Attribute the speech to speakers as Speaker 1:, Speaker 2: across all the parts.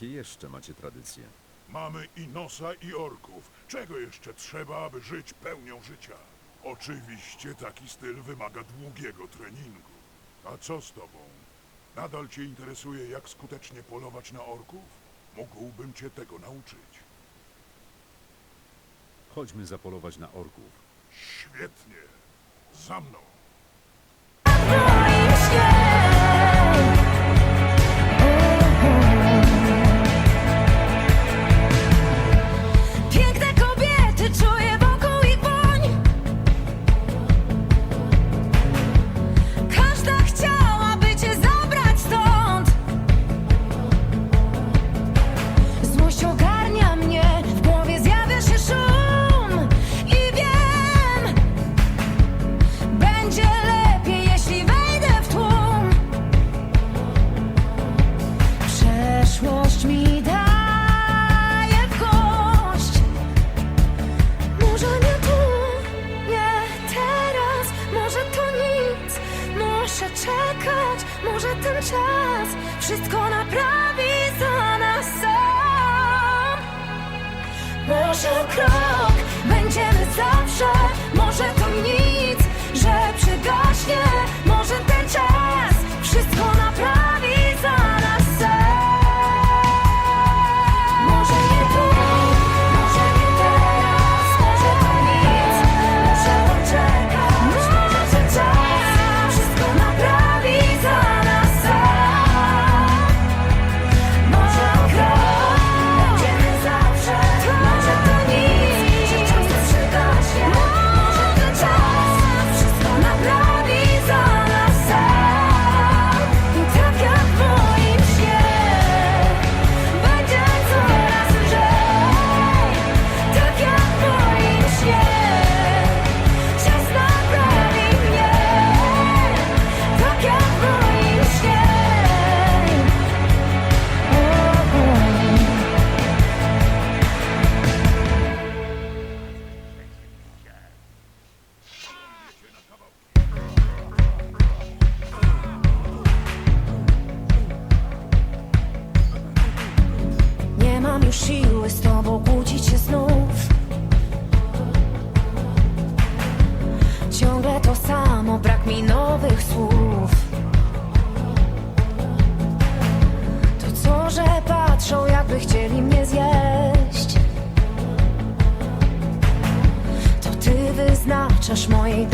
Speaker 1: Jakie jeszcze macie tradycje?
Speaker 2: Mamy i nosa, i orków. Czego jeszcze trzeba, aby żyć pełnią życia? Oczywiście taki styl wymaga długiego treningu. A co z tobą? Nadal cię interesuje, jak skutecznie polować na orków? Mógłbym cię tego nauczyć.
Speaker 1: Chodźmy zapolować na orków.
Speaker 2: Świetnie. Za mną.
Speaker 3: Może ten czas wszystko naprawi za nas sam? Może krok Patrzysz mojej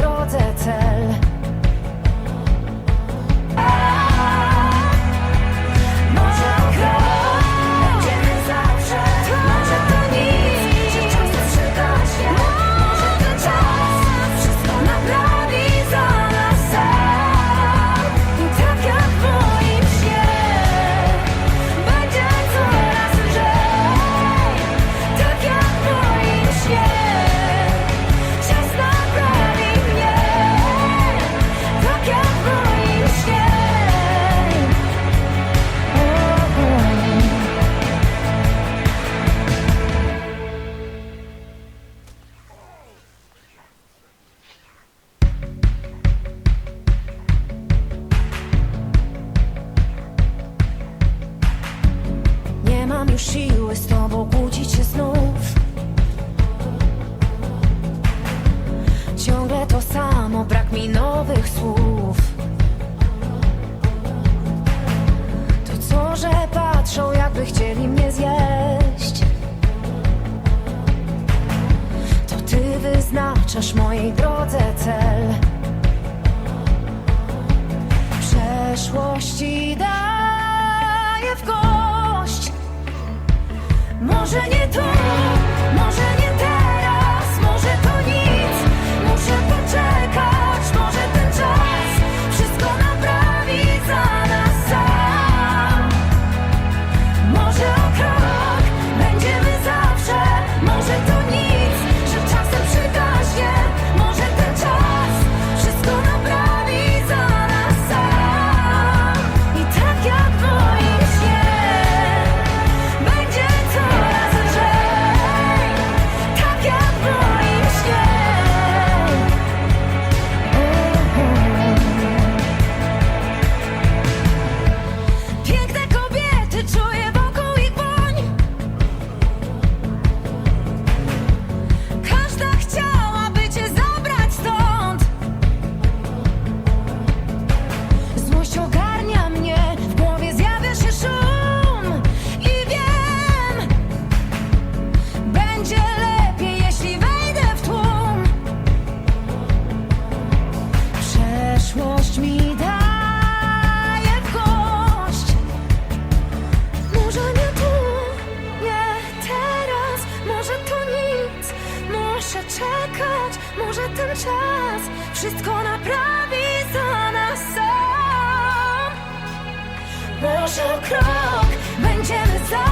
Speaker 3: ostrzeż mojej drodze cel. Przeszłości daje w kość. Może nie to. Krok będziemy zawsze,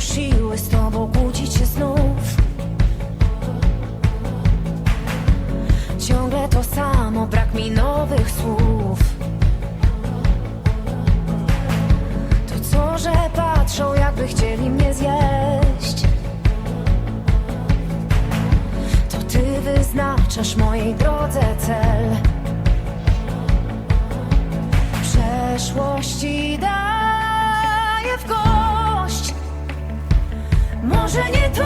Speaker 3: siły z tobą kłócić się znów. Ciągle to samo, brak mi nowych słów. To co, że patrzą jakby chcieli mnie zjeść? To ty wyznaczasz mojej drodze cel. Przeszłości daję może nie tu,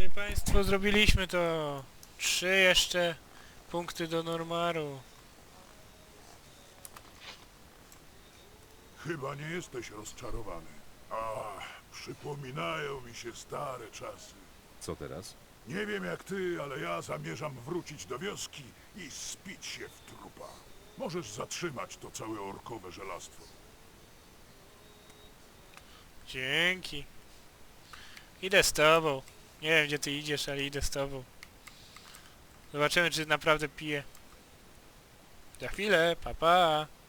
Speaker 4: Szanowni Państwo, zrobiliśmy to. Trzy jeszcze punkty do Normaru.
Speaker 2: Chyba nie jesteś rozczarowany. Ach, przypominają mi się stare czasy.
Speaker 1: Co teraz?
Speaker 2: Nie wiem jak ty, ale ja zamierzam wrócić do wioski i spić się w trupach. Możesz zatrzymać to całe orkowe żelastwo.
Speaker 4: Dzięki. Idę z tobą. Nie wiem gdzie ty idziesz, ale idę z tobą. Zobaczymy czy naprawdę piję. Za chwilę, papa. Pa.